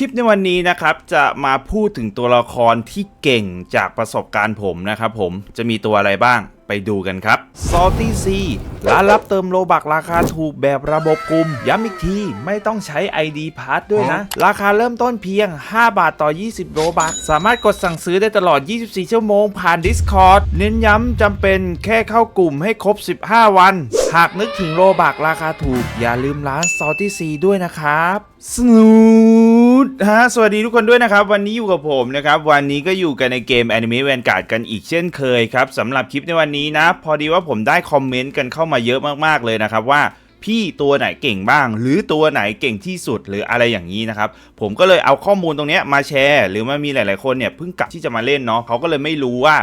ลิปในวันนี้นะครับจะมาพูดถึงตัวละครที่เก่งจากประสบการณ์ผมนะครับผมจะมีตัวอะไรบ้างไปดูกันครับ Salty Sea ร้านรับเติมโลบักราคาถูกแบบระบบกลุ่ม ย้ำอีกที ไม่ต้องใช้ ID Pass ด้วยนะ ราคาเริ่มต้นเพียง 5 บาทต่อ 20 โลบัก สามารถกดสั่งซื้อได้ตลอด 24 ชั่วโมงผ่าน Discord เน้นย้ำจำเป็นแค่เข้ากลุ่มให้ครบ 15 วัน หากนึกถึงโลบักราคาถูก อย่าลืมร้าน Salty Sea ด้วยนะครับสนู ดฮะสวัสดีทุกคนด้วยนะครับ วันนี้อยู่กับผมนะครับ วันนี้ก็อยู่กันในเกม Anime Vanguard กันอีกเช่นเคยครับสำหรับคลิปในวันนี้นะ พอดีว่าผมได้คอมเมนต์กันเข้ามาเยอะมากๆเลยนะครับว่าพี่ตัวไหนเก่งบ้าง หรือตัวไหนเก่งที่สุดหรืออะไรอย่างนี้นะครับ ผมก็เลยเอาข้อมูลตรงนี้มาแชร์ หรือว่ามีหลาย ๆคนเนี่ยเพิ่งกลับที่จะมาเล่นเนาะเขาก็เลยไม่รู้ว่า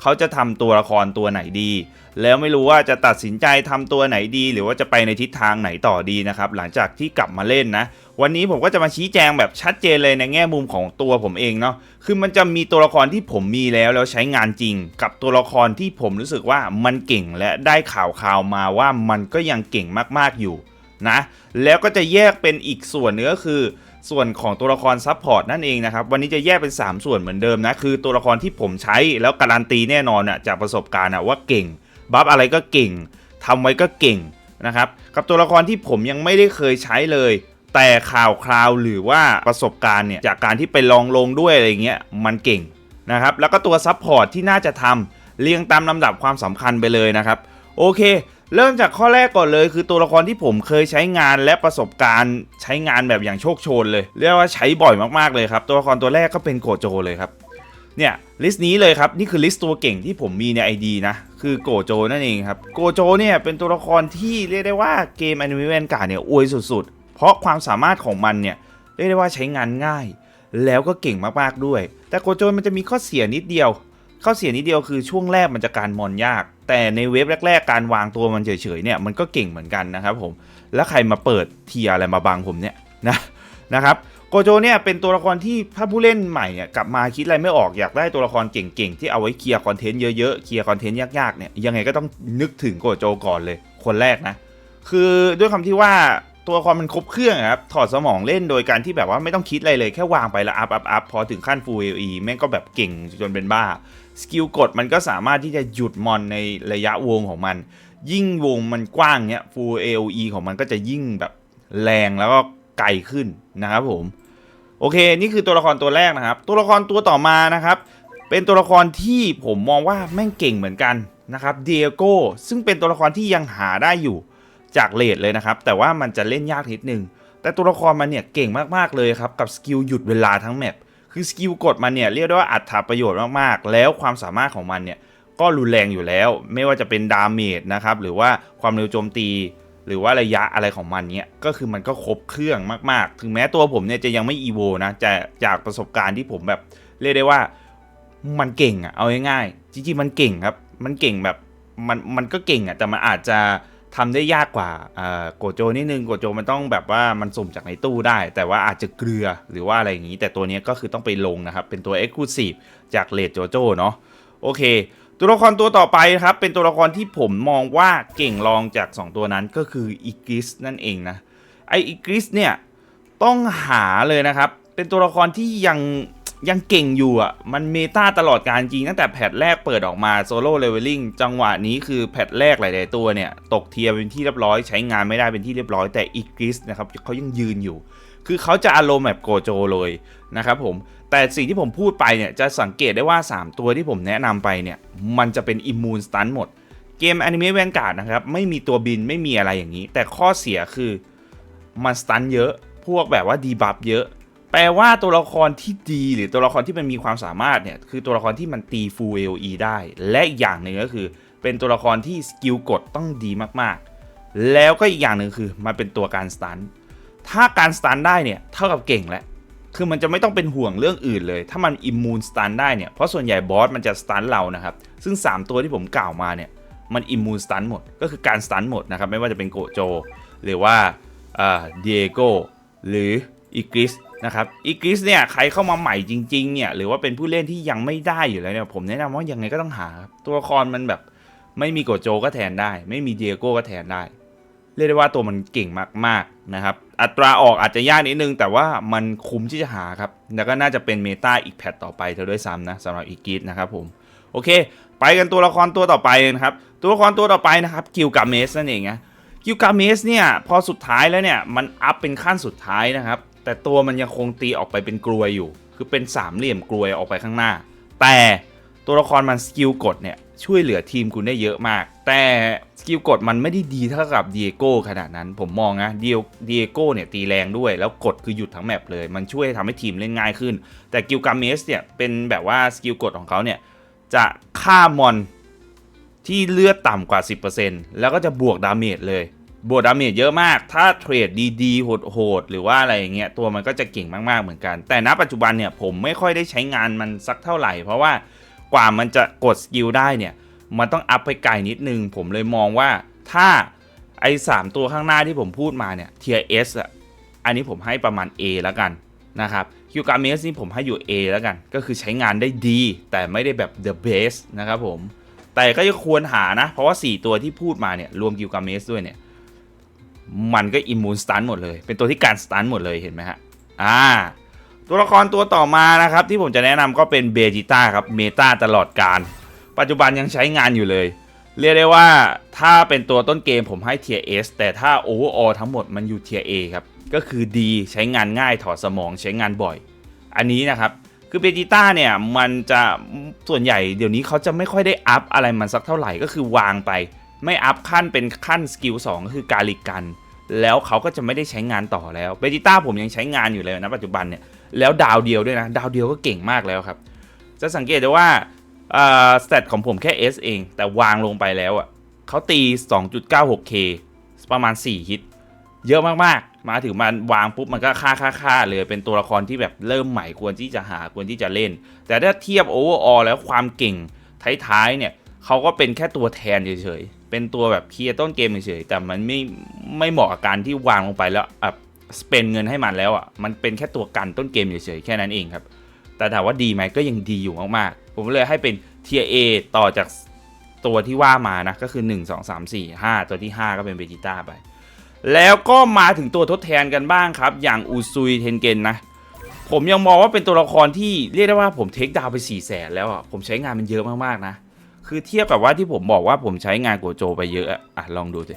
เขาจะทำตัวละครตัวไหนดี แล้วไม่รู้ว่าจะตัดสินใจทำตัวไหนดี หรือว่าจะไปในทิศทางไหนต่อดีนะครับหลังจากที่กลับมาเล่นนะ วันนี้ผมก็จะมาชี้แจงแบบชัดเจนเลยในแง่มุมของตัวผมเองเนาะคือมันจะมีตัวละครที่ผมมีแล้วแล้วใช้งานจริง กับตัวละครที่ผมรู้สึกว่ามันเก่งและได้ข่าวข่าวมาว่ามันก็ยังเก่งมากๆอยู่นะแล้วก็จะแยกเป็นอีกส่วนเนื้อคือ ส่วนของตัวละครซับพอร์ตนั่นเองนะครับ วันนี้จะแยกเป็น 3 ส่วนเหมือนเดิมนะ คือตัวละครที่ผมใช้แล้วการันตีแน่นอนอะจากประสบการณ์อะว่าเก่ง บัฟอะไรก็เก่งทำไว้ก็เก่งนะครับ กับตัวละครที่ผมยังไม่ได้เคยใช้เลย แต่ข่าวคราวหรือว่าประสบการณ์เนี่ยจากการที่ไปลองลงด้วยอะไรเงี้ยมันเก่งนะครับ แล้วก็ตัวซับพอร์ตที่น่าจะทำเรียงตามลำดับความสำคัญไปเลยนะครับ โอเค เริ่มจากข้อแรกก่อนเลย คือตัวละครที่ผมเคยใช้งานและประสบการณ์ใช้งานแบบอย่างโชคโชนเลย เรียกว่าใช้บ่อยมากๆเลยครับ ตัวละครตัวแรกก็เป็นโกโจเลยครับเนี่ยลิสต์นี้เลยครับ นี่คือลิสต์ตัวเก่งที่ผมมีใน ID นะ คือโกโจนั่นเองครับโกโจเนี่ยเป็นตัวละครที่เรียกได้ว่าเกม Anime Vanguard เนี่ยอวยสุดๆ เพราะความสามารถของมันเนี่ยเรียกได้ว่าใช้งานง่าย แล้วก็เก่งมากๆด้วย แต่โกโจมันจะมีข้อเสียนิดเดียว ข้อเสียนิดเดียวคือช่วงแรกมันจะการมอนยาก แต่ในเว็บแรก ๆ การวางตัวมันเฉยๆเนี่ยมันก็เก่งเหมือนกันนะครับผมแล้วใครมาเปิดเทียอะไรมาบังผมเนี่ยนะนะครับโกโจเนี่ยเป็นตัวละครที่ถ้าผู้เล่นใหม่เนี่ยกลับมาคิดอะไรไม่ออกอยากได้ตัวละครเก่งๆ ที่เอาไว้เคลียร์คอนเทนต์เยอะๆเคลียร์คอนเทนต์ยากๆเนี่ยยังไงก็ต้องนึกถึงโกโจก่อนเลยคนแรกนะ คือด้วยคำที่ว่าตัวละครมันครบเครื่องครับถอดสมองเล่นโดยการที่แบบว่าไม่ต้องคิดอะไรเลยแค่วางไปแล้วอัพอัพอัพพอถึงขั้น Full AOE แม่งก็แบบเก่งจนเป็นบ้า สกิลกดมันก็สามารถที่จะหยุดมอนในระยะวงของมัน ยิ่งวงมันกว้างเนี้ย Full AOE ของมันก็จะยิ่งแบบแรงแล้วก็ไกลขึ้นนะครับผม โอเค นี่คือตัวละครตัวแรกนะครับ ตัวละครตัวต่อมานะครับ เป็นตัวละครที่ผมมองว่าแม่งเก่งเหมือนกันนะครับเดียโก้ซึ่งเป็นตัวละครที่ยังหาได้อยู่จากเลดเลยนะครับ แต่ว่ามันจะเล่นยากนิดนึง แต่ตัวละครมันเนี่ยเก่งมากๆเลยครับ กับสกิลหยุดเวลาทั้งแมป คือสกิลกดมันเนี่ยเรียกได้ว่าอัตราประโยชน์มากๆ แล้วความสามารถของมันเนี่ยก็รุนแรงอยู่แล้ว ไม่ว่าจะเป็นดาเมจนะครับหรือว่าความเร็วโจมตี หรือว่าระยะอะไรของมันเนี่ยก็คือมันก็ครบเครื่องมากๆ ถึงแม้ตัวผมเนี่ยจะยังไม่อีโวนะแต่จากประสบการณ์ที่ผมแบบเรียกได้ว่ามันเก่งอะเอาง่ายๆจริงๆมันเก่งครับ มันเก่งแบบมันมันก็เก่งอะแต่มันอาจจะ ทำได้ยากกว่าโกโจนิดนึงโกโจมันต้องแบบว่ามันสุ่มจากในตู้ได้ แต่ว่าอาจจะเกลือหรือว่าอะไรอย่างนี้ แต่ตัวนี้ก็คือต้องไปลงนะครับ เป็นตัว Exclusive จากเลดโจโจเนาะโอเค ตัวละครตัวต่อไปครับ เป็นตัวละครที่ผมมองว่าเก่งรองจาก 2 ตัวนั้นก็คืออีกิสนั่นเองนะไออีกิสเนี่ยต้องหาเลยนะครับ เป็นตัวละครที่ยัง ยังเก่งอยู่อะ มันเมตาตลอดการจริงตั้งแต่แพทแรกเปิดออกมาโซโล่เลเวลลิ่งจังหวะนี้คือแพทแรกหลาย ๆ ตัวเนี่ย ตกเทียร์เป็นที่เรียบร้อยใช้งานไม่ได้เป็นที่เรียบร้อยแต่อีกริสนะครับเขายังยืนอยู่ คือเขาจะอารมณ์แบบโกโจเลยนะครับผมแต่สิ่งที่ผมพูดไปเนี่ยจะสังเกตได้ว่า 3 ตัวที่ผมแนะนำไปเนี่ยมันจะเป็นอิมมูนสตันหมด เกม Anime Vanguard นะครับไม่มีตัวบินไม่มีอะไรอย่างนี้ แต่ข้อเสียคือมันสตันเยอะพวกแบบว่าดีบัฟเยอะ แปลว่าตัวละครที่ดีหรือตัวละครที่มันมีความสามารถเนี่ย คือตัวละครที่มันตี Full AOE ได้ และอีกอย่างหนึ่งก็คือ เป็นตัวละครที่สกิลกดต้องดีมากๆ แล้วก็อีกอย่างหนึ่งคือมันเป็นตัวการสตันถ้าการสตันได้เนี่ยเท่ากับเก่งแล้วคือมันจะไม่ต้องเป็นห่วงเรื่องอื่นเลย ถ้ามันอิมมูนสตันได้เนี่ยเพราะส่วนใหญ่บอสมันจะสตันเรานะครับซึ่ง 3 ตัวที่ผมกล่าวมาเนี่ยมันอิมมูนสตันหมดก็คือการสตันหมดนะครับไม่ว่าจะเป็นโกโจ หรือว่าเดียโกหรืออีกริส นะครับอีกริสเนี่ยใครเข้ามาใหม่จริงๆเนี่ยหรือว่าเป็นผู้เล่นที่ยังไม่ได้อยู่แล้วเนี่ยผมแนะนำว่ายังไงก็ต้องหาครับตัวละครมันแบบไม่มีโกโจก็แทนได้ ไม่มีเดียโก้ก็แทนได้ เรียกได้ว่าตัวมันเก่งมากๆนะครับอัตราออกอาจจะยากนิดนึง แต่ว่ามันคุ้มที่จะหาครับแล้วก็น่าจะเป็นเมตาอีกแพทต่อไปเธอด้วยซ้ำนะสำหรับอีกิสนะครับผมโอเค ไปกันตัวละครตัวต่อไปนะครับตัวละครตัวต่อไปนะครับกิลกาเมสนั่นเองนะกิลกาเมสเนี่ยพอสุดท้ายแล้วเนี่ยมันอัพเป็นขั้นสุดท้ายนะครับ แต่ตัวมันยังคงตีออกไปเป็นกลวยอยู่ คือเป็นสามเหลี่ยมกลวยออกไปข้างหน้า แต่ตัวละครมันสกิลกดเนี่ยช่วยเหลือทีมคุณได้เยอะมาก แต่สกิลกดมันไม่ได้ดีเท่ากับเดียโก้ขนาดนั้นผมมองนะเดียเดียโก้เนี่ยตีแรงด้วย แล้วกดคือหยุดทั้งแมปเลย มันช่วยทำให้ทีมเล่นง่ายขึ้น แต่กิลกาเมสเนี่ยเป็นแบบว่าสกิลกดของเขาเนี่ยจะฆ่ามอนที่เลือดต่ำกว่า 10%แล้วก็จะบวกดาเมจเลย บวกดาเมจเยอะมาก ถ้าเทรดดีๆโหดๆหรือว่าอะไรอย่างเงี้ยตัวมันก็จะเก่งมากๆเหมือนกัน แต่ณปัจจุบันเนี่ยผมไม่ค่อยได้ใช้งานมันสักเท่าไหร่ เพราะว่ากว่ามันจะกดสกิลได้เนี่ยมันต้องอัพไปไกลนิดนึง ผมเลยมองว่าถ้าไอ้สามตัวข้างหน้าที่ผมพูดมาเนี่ยเทียเอสอะอันนี้ผมให้ประมาณ A แล้วกันนะครับคิวการเมสนี่ผมให้อยู่ A แล้วกัน ก็คือใช้งานได้ดี แต่ไม่ได้แบบ the best นะครับผมแต่ก็ยังควรหานะ เพราะว่า 4 ตัวที่พูดมาเนี่ยรวมกิลกาเมสด้วยเนี่ย มันก็อิมมูนสตันหมดเลย เป็นตัวที่การสตันหมดเลยเห็นไหมฮะอ่าตัวละครตัวต่อมานะครับ ที่ผมจะแนะนำก็เป็นเบจิต้าครับเมตาตลอดการ ปัจจุบันยังใช้งานอยู่เลย เรียกได้ว่าถ้าเป็นตัวต้นเกมผมให้เทียเอสแต่ถ้าโอเวอร์ออทั้งหมดมันอยู่เทียเอครับ ก็คือดีใช้งานง่ายถอดสมองใช้งานบ่อย อันนี้นะครับ คือเบจิต้าเนี่ยมันจะส่วนใหญ่เดี๋ยวนี้เขาจะไม่ค่อยได้อัพอะไรมันสักเท่าไหร่ก็คือวางไป ไม่อัพขั้นเป็นขั้นสกิล2ก็คือกาลิกัน แล้วเขาก็จะไม่ได้ใช้งานต่อแล้วเบจิต้าผมยังใช้งานอยู่เลยนะปัจจุบันเนี่ยแล้วดาวเดียวด้วยนะ ดาวเดียวก็เก่งมากแล้วครับ จะสังเกตได้ว่าสเตตของผมแค่ S เอง แต่วางลงไปแล้วอะเขาตี 2.96K ประมาณ 4 ฮิต เยอะมากๆ มาถึงมันวางปุ๊บมันก็ค่าค่าค่าเลยเป็นตัวละครที่แบบเริ่มใหม่ควรที่จะหาควรที่จะเล่น แต่ถ้าเทียบโอเวอร์ออแล้วความเก่งท้ายๆเนี่ยเขาก็เป็นแค่ตัวแทนเฉยๆ เป็นตัวแบบเคลียร์ต้นเกมเฉยๆแต่มันไม่ไม่เหมาะกับการที่วางลงไปแล้วอะสเปนเงินให้มันแล้วอะมันเป็นแค่ตัวกันต้นเกมเฉยๆแค่นั้นเองครับ แต่ถามว่าดีไหมก็ยังดีอยู่มากๆ ผมเลยให้เป็นเทียเอต่อจากตัวที่ว่ามานะก็คือ 1 2 3 4 5 ตัวที่ 5 ก็เป็นเบจิต้าไป แล้วก็มาถึงตัวทดแทนกันบ้างครับ อย่างอูซุยเทนเกนนะ ผมยังมองว่าเป็นตัวละครที่เรียกได้ว่าผมเทคดาวไป4ี่แสนแล้วอะผมใช้งานมันเยอะมากๆนะ คือเทียบกับว่าที่ผมบอกว่าผมใช้งานโกโจไปเยอะอะลองดูสิ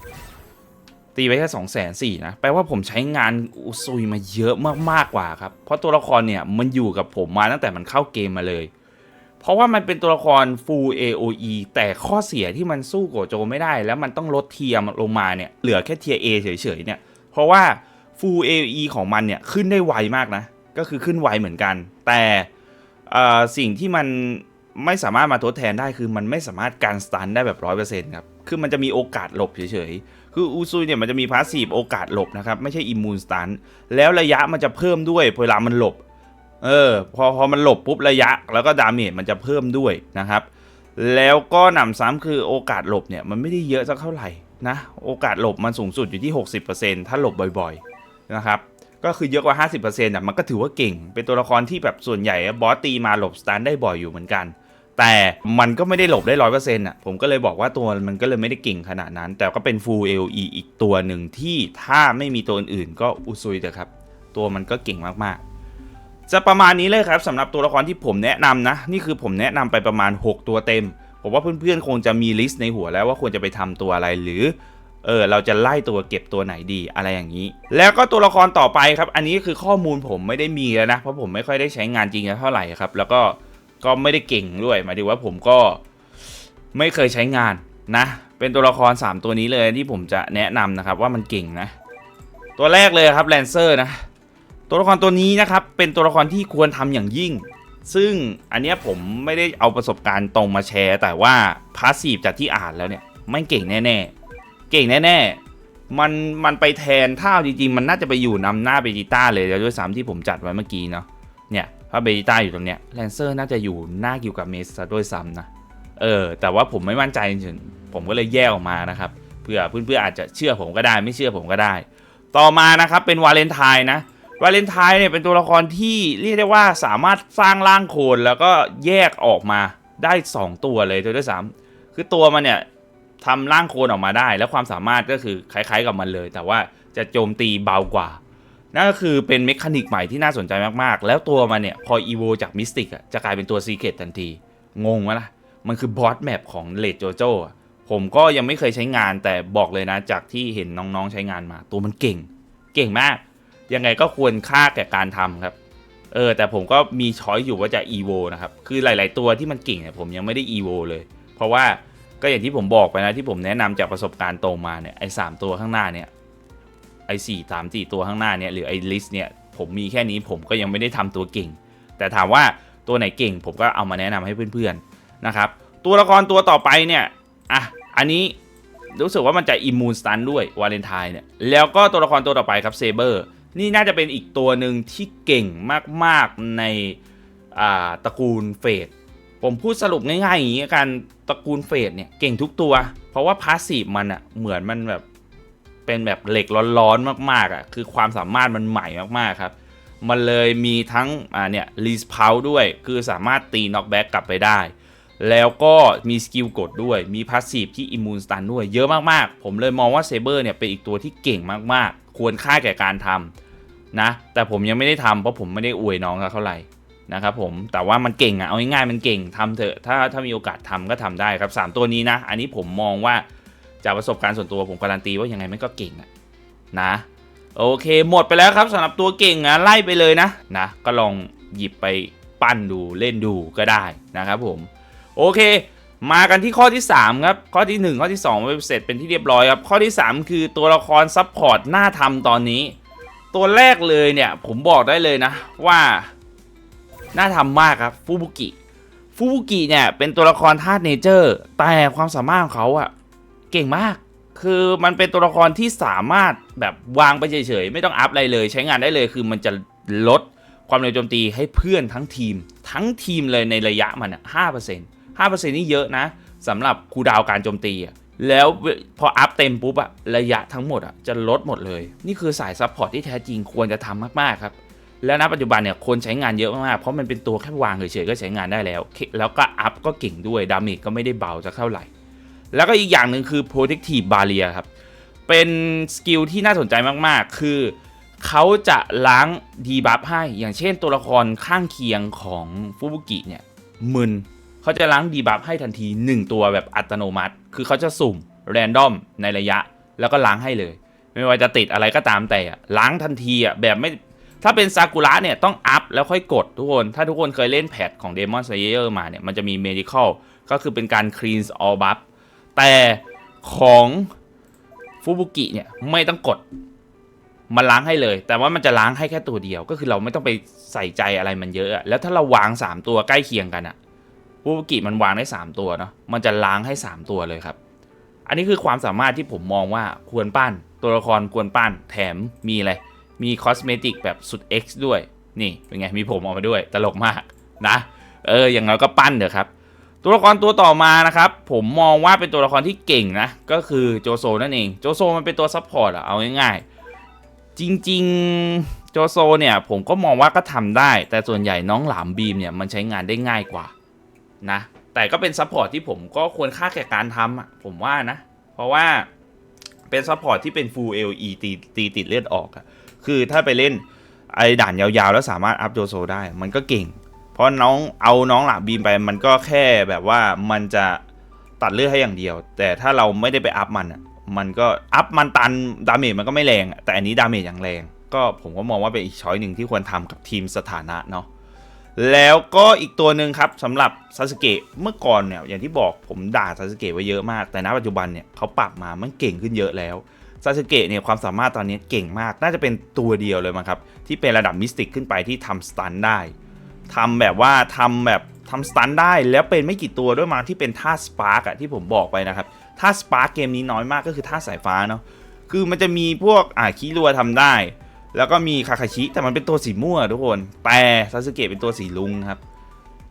ตีไปแค่2องแสนสี่นะแปลว่าผมใช้งานอุซุยมาเยอะมากๆกว่าครับ เพราะตัวละครเนี่ยมันอยู่กับผมมาตั้งแต่มันเข้าเกมมาเลย เพราะว่ามันเป็นตัวละคร full AOE แต่ข้อเสียที่มันสู้โกโจไม่ได้ แล้วมันต้องลดเทียมลงมาเนี่ยเหลือแค่เทีย A เฉยๆเนี่ยเพราะว่า full AOE ของมันเนี่ยขึ้นได้ไวมากนะ ก็คือขึ้นไวเหมือนกัน แต่สิ่งที่มัน ไม่สามารถมาทดแทนได้คือมันไม่สามารถการสตันได้แบบ100%ครับ คือมันจะมีโอกาสหลบเฉยๆ คืออูซุยเนี่ยมันจะมีพาสซีฟโอกาสหลบนะครับ ไม่ใช่อิมมูนสตันแล้วระยะมันจะเพิ่มด้วยเวลามันหลบ เออ พอพอมันหลบปุ๊บระยะ แล้วก็ดาเมจมันจะเพิ่มด้วยนะครับ แล้วก็หนำซ้ำคือโอกาสหลบเนี่ยมันไม่ได้เยอะสักเท่าไหร่นะ โอกาสหลบมันสูงสุดอยู่ที่ 60%ถ้าหลบบ่อยๆนะครับก็คือเยอะกว่า 50%อะมันก็ถือว่าเก่ง เป็นตัวละครที่แบบส่วนใหญ่บอสตีมาหลบสตันได้บ่อยอยู่เหมือนกัน แต่มันก็ไม่ได้หลบได้ร้อยเปอร์เซ็นต์อะผมก็เลยบอกว่าตัวมันก็เลยไม่ได้เก่งขนาดนั้น แต่ก็เป็น full AOE อีกตัวหนึ่งที่ถ้าไม่มีตัวอื่นๆก็อุซุยเถอะครับ ตัวมันก็เก่งมากๆ จะประมาณนี้เลยครับสำหรับตัวละครที่ผมแนะนำนะ นี่คือผมแนะนำไปประมาณ 6 ตัวเต็ม ผมว่าเพื่อนๆคงจะมีลิสต์ในหัวแล้วว่าควรจะไปทำตัวอะไรหรือเออเราจะไล่ตัวเก็บตัวไหนดีอะไรอย่างนี้ แล้วก็ตัวละครต่อไปครับ อันนี้คือข้อมูลผมไม่ได้มีแล้วนะ เพราะผมไม่ค่อยได้ใช้งานจริงเท่าไหร่ครับ แล้วก็ ก็ไม่ได้เก่งด้วย หมายถึงว่าผมก็ไม่เคยใช้งานนะ เป็นตัวละคร 3 ตัวนี้เลยที่ผมจะแนะนำนะครับว่ามันเก่งนะ ตัวแรกเลยครับแลนเซอร์นะ ตัวละครตัวนี้นะครับ เป็นตัวละครที่ควรทำอย่างยิ่ง ซึ่งอันนี้ผมไม่ได้เอาประสบการณ์ตรงมาแชร์ แต่ว่าพาสซีฟจากที่อ่านแล้วเนี่ยไม่เก่งแน่ๆ เก่งแน่ๆ มันมันไปแทนถ้าเอาจริงๆ มันน่าจะไปอยู่นำหน้าเบจิต้าเลยแล้วด้วยซ้ำที่ผมจัดไว้เมื่อกี้เนาะเนี่ย ถ้าเบจิต้าอยู่ตรงเนี้ยแลนเซอร์น่าจะอยู่หน้ากิวกับเมสซะด้วยซ้ำนะ เออ แต่ว่าผมไม่มั่นใจจริงๆผมก็เลยแยกออกมานะครับเพื่อเพื่อนๆอาจจะเชื่อผมก็ได้ ไม่เชื่อผมก็ได้ ต่อมานะครับเป็นวาเลนไทน์นะวาเลนไทน์เนี่ยเป็นตัวละครที่เรียกได้ว่าสามารถสร้างร่างโคนแล้วก็แยกออกมาได้ 2 ตัวเลยด้วยซ้ำคือตัวมันเนี่ยทำร่างโคนออกมาได้ แล้วความสามารถก็คือคล้าย ๆกับมันเลย แต่ว่าจะโจมตีเบากว่า นั่นก็คือเป็นเมคานิกใหม่ที่น่าสนใจมากๆ แล้วตัวมันเนี่ย พออีโวจากมิสติกอะจะกลายเป็นตัวซีเค t ทันที งงไหมล่ะ มันคือบอสแมปของเลดโจโจผมก็ยังไม่เคยใช้งานแต่บอกเลยนะ จากที่เห็นน้องๆใช้งานมา ตัวมันเก่ง เก่งมาก ยังไงก็ควรค่าแก่การทำครับ เออ แต่ผมก็มีช้อยอยู่ว่าจะ EVO นะครับ คือหลาย ๆ ตัวที่มันเก่งเนี่ยผมยังไม่ได้ EVO เลย เพราะว่าก็อย่างที่ผมบอกไปนะที่ผมแนะนำจากประสบการณ์ตรงมาเนี่ยไอ้สามตัวข้างหน้าเนี่ย อ้สี่สามสี่ตัวข้างหน้าเนี่ยหรือไอ้ลิสเนี่ยผมมีแค่นี้ผมก็ยังไม่ได้ทำตัวเก่ง แต่ถามว่าตัวไหนเก่งผมก็เอามาแนะนำให้เพื่อนๆนะครับตัวละครตัวต่อไปเนี่ยอะอันนี้รู้สึกว่ามันจะอิมมูนสตันด้วยวาเลนไทน์เนี่ยแล้วก็ตัวละครตัวต่อไปครับเซเบอร์นี่น่าจะเป็นอีกตัวหนึ่งที่เก่งมากๆในอ่าตระกูลเฟดผมพูดสรุปง่ายๆอย่างนี้กันตระกูลเฟดเนี่ยเก่งทุกตัว เพราะว่าพาสซีฟมันอะเหมือนมันแบบ เป็นแบบเหล็กร้อนๆมากๆอะคือความสามารถมันใหม่มากๆครับ มันเลยมีทั้งอ่าเนี่ยรีสพาวด้วย คือสามารถตีน็อกแบ็กกลับไปได้ แล้วก็มีสกิลกดด้วยมีพาสซีฟที่อิมมูนสตันด้วยเยอะมากๆ ผมเลยมองว่าเซเบอร์เนี่ยเป็นอีกตัวที่เก่งมากๆ ควรค่าแก่การทำนะ แต่ผมยังไม่ได้ทำเพราะผมไม่ได้อวยน้องเขาเท่าไหร่นะครับผมแต่ว่ามันเก่งอะเอาง่ายๆมันเก่งทำเถอะถ้าถ้ามีโอกาสทำก็ทำได้ครับ 3 ตัวนี้นะ อันนี้ผมมองว่า จากประสบการณ์ส่วนตัวผมการันตีว่ายังไงมันก็เก่งอะนะ โอเคหมดไปแล้วครับสำหรับตัวเก่งอะไล่ไปเลยนะนะก็ลองหยิบไปปั้นดูเล่นดูก็ได้นะครับผม โอเค มากันที่ข้อที่ 3 ครับ ข้อที่ 1 ข้อที่2ไปเสร็จเป็นที่เรียบร้อยครับ ข้อที่ 3 คือตัวละครซับพอร์ตหน้าทำตอนนี้ ตัวแรกเลยเนี่ย ผมบอกได้เลยนะว่าน่าทำมากครับฟูบุกิฟูบุกิเนี่ยเป็นตัวละครธาตุเนเจอร์ แต่ความสามารถของเขาอะ เก่งมาก คือมันเป็นตัวละครที่สามารถแบบวางไปเฉยๆ ไม่ต้องอัพอะไรเลย ใช้งานได้เลยคือมันจะลดความเร็วโจมตีให้เพื่อนทั้งทีม ทั้งทีมเลยในระยะมันห้าเปอร์เซ็นต์ห้าเปอร์เซ็นต์นี่เยอะนะสำหรับคูดาวการโจมตีอะแล้วพออัพเต็มปุ๊บอะระยะทั้งหมดอะจะลดหมดเลย นี่คือสายซัพพอร์ตที่แท้จริงควรจะทำมากๆครับ แล้วณปัจจุบันเนี่ยคนใช้งานเยอะมากๆเพราะมันเป็นตัวแค่วางเฉยๆก็ใช้งานได้แล้ว แล้วก็อัพก็เก่งด้วยดาเมจก็ไม่ได้เบาจะเท่าไหร่ แล้วก็อีกอย่างหนึ่งคือ protective barrier ครับ เป็นสกิลที่น่าสนใจมากๆ คือเขาจะล้างดีบัฟให้ อย่างเช่นตัวละครข้างเคียงของฟูบุกิเนี่ยมึนเขาจะล้างดีบัฟให้ทันที 1 ตัวแบบอัตโนมัติ คือเขาจะสุ่มแรนดอมในระยะ แล้วก็ล้างให้เลย ไม่ว่าจะติดอะไรก็ตามแต่ล้างทันทีอะแบบไม่ถ้าเป็นซากุระเนี่ยต้องอัพแล้วค่อยกดทุกคน ถ้าทุกคนเคยเล่นแพทของ Demon Slayer มาเนี่ยมันจะมี Medical ก็คือเป็นการ cleanse all buff แต่ของฟูบุกิเนี่ยไม่ต้องกดมันล้างให้เลย แต่ว่ามันจะล้างให้แค่ตัวเดียว ก็คือเราไม่ต้องไปใส่ใจอะไรมันเยอะ แล้วถ้าเราวาง 3 ตัวใกล้เคียงกันอะฟูบุกิมันวางได้ 3 ตัวเนาะมันจะล้างให้ 3 ตัวเลยครับ อันนี้คือความสามารถที่ผมมองว่าควรปั้น ตัวละครควรปั้น แถมมีอะไรมีคอสเมติกแบบสุด X ด้วยนี่เป็นไงมีผมออกมาด้วยตลกมากนะ เอออย่างน้อยก็ปั้นเถอะครับ ตัวละครตัวต่อมานะครับ ผมมองว่าเป็นตัวละครที่เก่งนะ ก็คือโจโซนั่นเอง โจโซมันเป็นตัวซัพพอร์ตอะเอาง่ายๆ จริงๆ โจโซเนี่ย ผมก็มองว่าก็ทำได้ แต่ส่วนใหญ่น้องหลามบีมเนี่ย มันใช้งานได้ง่ายกว่านะ แต่ก็เป็นซัพพอร์ตที่ผมก็ควรค่าแก่การทำอะผมว่านะ เพราะว่าเป็นซัพพอร์ตที่เป็น full LE ตีตีติดเลือดออกอะคือถ้าไปเล่นไอ้ด่านยาวๆ แล้วสามารถอัพโจโซได้ มันก็เก่ง เพราะน้องเอาน้องหลาบีมไปมันก็แค่แบบว่ามันจะตัดเลือดให้อย่างเดียว แต่ถ้าเราไม่ได้ไปอัพมันอะมันก็อัพมันตันดาเมจมันก็ไม่แรง แต่อันนี้ดาเมจอย่างแรง ก็ผมก็มองว่าเป็นอีกช้อยหนึ่งที่ควรทำกับทีมสถานะเนาะแล้วก็อีกตัวหนึ่งครับสำหรับซาสึเกะเมื่อก่อนเนี่ยอย่างที่บอกผมด่าซาสึเกะไว้เยอะมาก แต่ณปัจจุบันเนี่ยเขาปรับมามันเก่งขึ้นเยอะแล้วซาสึเกะเนี่ยความสามารถตอนนี้เก่งมาก น่าจะเป็นตัวเดียวเลยมั้งครับ ที่เป็นระดับมิสติกขึ้นไปที่ทำสตันได้ ทำแบบว่าทำแบบทำสตันได้แล้วเป็นไม่กี่ตัวด้วยมาที่เป็นท่าสปาร์กอะที่ผมบอกไปนะครับท่าสปาร์กเกมนี้น้อยมากก็คือท่าสายฟ้าเนาะคือมันจะมีพวกอ่าคิรัวทำได้ แล้วก็มีคาคาชิแต่มันเป็นตัวสีม่วงทุกคนแต่ซาสึเกะเป็นตัวสีลุงครับ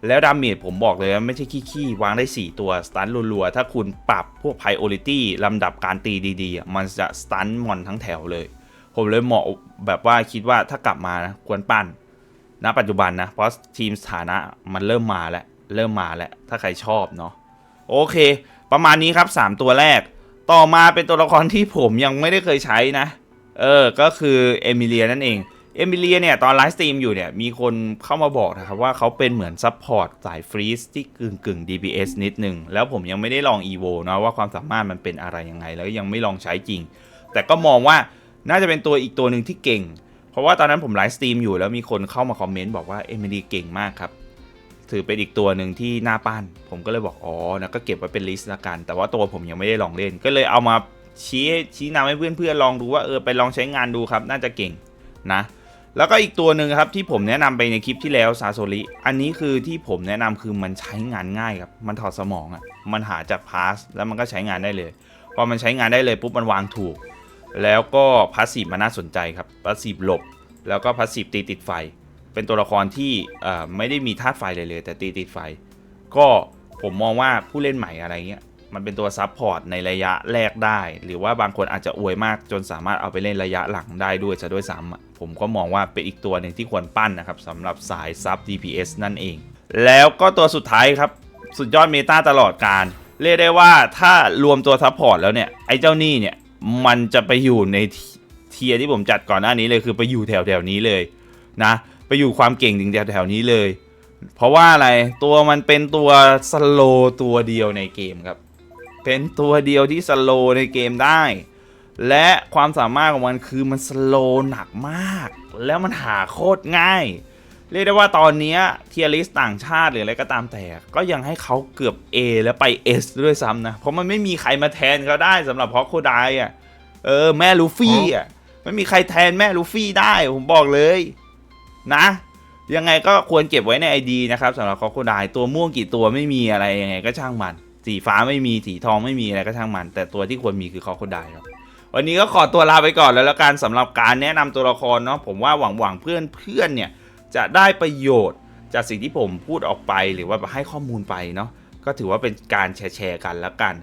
แล้วดาเมจผมบอกเลยว่าไม่ใช่ขี้ๆวางได้ 4 ตัวสตันรัวๆ ถ้าคุณปรับพวก priority ลำดับการตีดีๆ มันจะสตันมอนทั้งแถวเลย ผมเลยเหมาะแบบว่าคิดว่าถ้ากลับมานะควรปั้น ณปัจจุบันนะ เพราะทีมสถานะมันเริ่มมาแล้ว เริ่มมาแล้ว ถ้าใครชอบเนาะโอเค ประมาณนี้ครับ 3 ตัวแรก ต่อมาเป็นตัวละครที่ผมยังไม่ได้เคยใช้นะ เออ ก็คือเอมิเลียนั่นเองเอมิเลียเนี่ยตอนไลฟ์สตรีมอยู่เนี่ยมีคนเข้ามาบอกนะครับว่าเขาเป็นเหมือนซัพพอร์ตสายฟรีสที่กึ่งกึ่ง DPS นิดนึง แล้วผมยังไม่ได้ลอง EVO นะว่าความสามารถมันเป็นอะไรยังไง แล้วยังไม่ลองใช้จริง แต่ก็มองว่าน่าจะเป็นตัวอีกตัวหนึ่งที่เก่ง เพราะว่าตอนนั้นผมไลฟ์สตรีมอยู่แล้วมีคนเข้ามาคอมเมนต์บอกว่าเอมิลีเก่งมากครับ ถือเป็นอีกตัวหนึ่งที่น่าปั้น ผมก็เลยบอกอ๋อนะก็เก็บไว้เป็นลิสต์ละกัน แต่ว่าตัวผมยังไม่ได้ลองเล่น ก็เลยเอามาชี้ให้ชี้นำให้เพื่อนๆลองดูว่าเออไปลองใช้งานดูครับ น่าจะเก่งนะ แล้วก็อีกตัวหนึ่งครับที่ผมแนะนำไปในคลิปที่แล้วซาโซริอันนี้คือที่ผมแนะนำคือมันใช้งานง่ายครับมันถอดสมองอะ่ะมันหาจากพาสแล้วมันก็ใช้งานได้เลยพอมันใช้งานได้เลยปุ๊บมันวางถูก แล้วก็พาสซีฟมันน่าสนใจครับพาสซีฟหลบ แล้วก็พาสซีฟตีติดไฟ เป็นตัวละครที่ไม่ได้มีธาตุไฟเลยเลย แต่ตีติดไฟ ก็ผมมองว่าผู้เล่นใหม่อะไรเงี้ยมันเป็นตัวซับพอร์ตในระยะแรกได้ หรือว่าบางคนอาจจะอวยมากจนสามารถเอาไปเล่นระยะหลังได้ด้วยจะด้วยซ้ำผมก็มองว่าเป็นอีกตัวหนึ่งที่ควรปั้นนะครับสำหรับสายซับ DPS นั่นเอง แล้วก็ตัวสุดท้ายครับ สุดยอดเมตาตลอดการ เรียกได้ว่าถ้ารวมตัวซับพอร์ตแล้วเนี่ย ไอ้เจ้านี่เนี่ย มันจะไปอยู่ในเทียที่ผมจัดก่อนหน้านี้เลยคือไปอยู่แถวแถวนี้เลยนะไปอยู่ความเก่งถึงแถวแถวนี้เลย เพราะว่าอะไรตัวมันเป็นตัวสโลตัวเดียวในเกมครับ เป็นตัวเดียวที่สโลในเกมได้ และความสามารถของมันคือมันสโลหนักมาก แล้วมันหาโคตรง่าย เรียกได้ว่าตอนนี้เทียริสต่างชาติหรืออะไรก็ตามแต่ ก็ยังให้เขาเกือบ A แล้วไป S ด้วยซ้ำนะ เพราะมันไม่มีใครมาแทนเขาได้สำหรับฮอกโคไดอะเออ แม่ลูฟี่อะไม่มีใครแทนแม่ลูฟี่ได้ ผมบอกเลย นะ ยังไงก็ควรเก็บไว้ใน ID นะครับสำหรับคอโคไดตัวม่วงกี่ตัวไม่มีอะไรยังไงก็ช่างมัน สีฟ้าไม่มีสีทองไม่มีอะไรก็ช่างมัน แต่ตัวที่ควรมีคือคอโคไดครับวันนี้ก็ขอตัวลาไปก่อนแล้วแล้วกันสำหรับการแนะนำตัวละครเนาะผมว่าหวังหวังเพื่อนเพื่อนเนี่ย จะได้ประโยชน์จากสิ่งที่ผมพูดออกไปหรือว่าให้ข้อมูลไปเนาะก็ถือว่าเป็นการแชร์กันแล้วกัน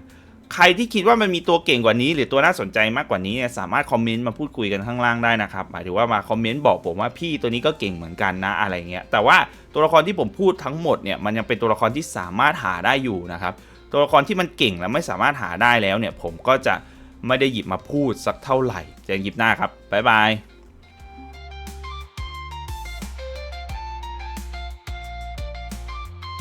ใครที่คิดว่ามันมีตัวเก่งกว่านี้ หรือตัวน่าสนใจมากกว่านี้เนี่ยสามารถคอมเมนต์มาพูดคุยกันข้างล่างได้นะครับหมายถึงว่ามาคอมเมนต์บอกผมว่าพี่ตัวนี้ก็เก่งเหมือนกันนะอะไรเงี้ยแต่ว่าตัวละครที่ผมพูดทั้งหมดเนี่ยมันยังเป็นตัวละครที่สามารถหาได้อยู่นะครับตัวละครที่มันเก่งและไม่สามารถหาได้แล้วเนี่ยผมก็จะไม่ได้หยิบมาพูดสักเท่าไหร่เจอกันคลิปหน้าครับบ๊ายบาย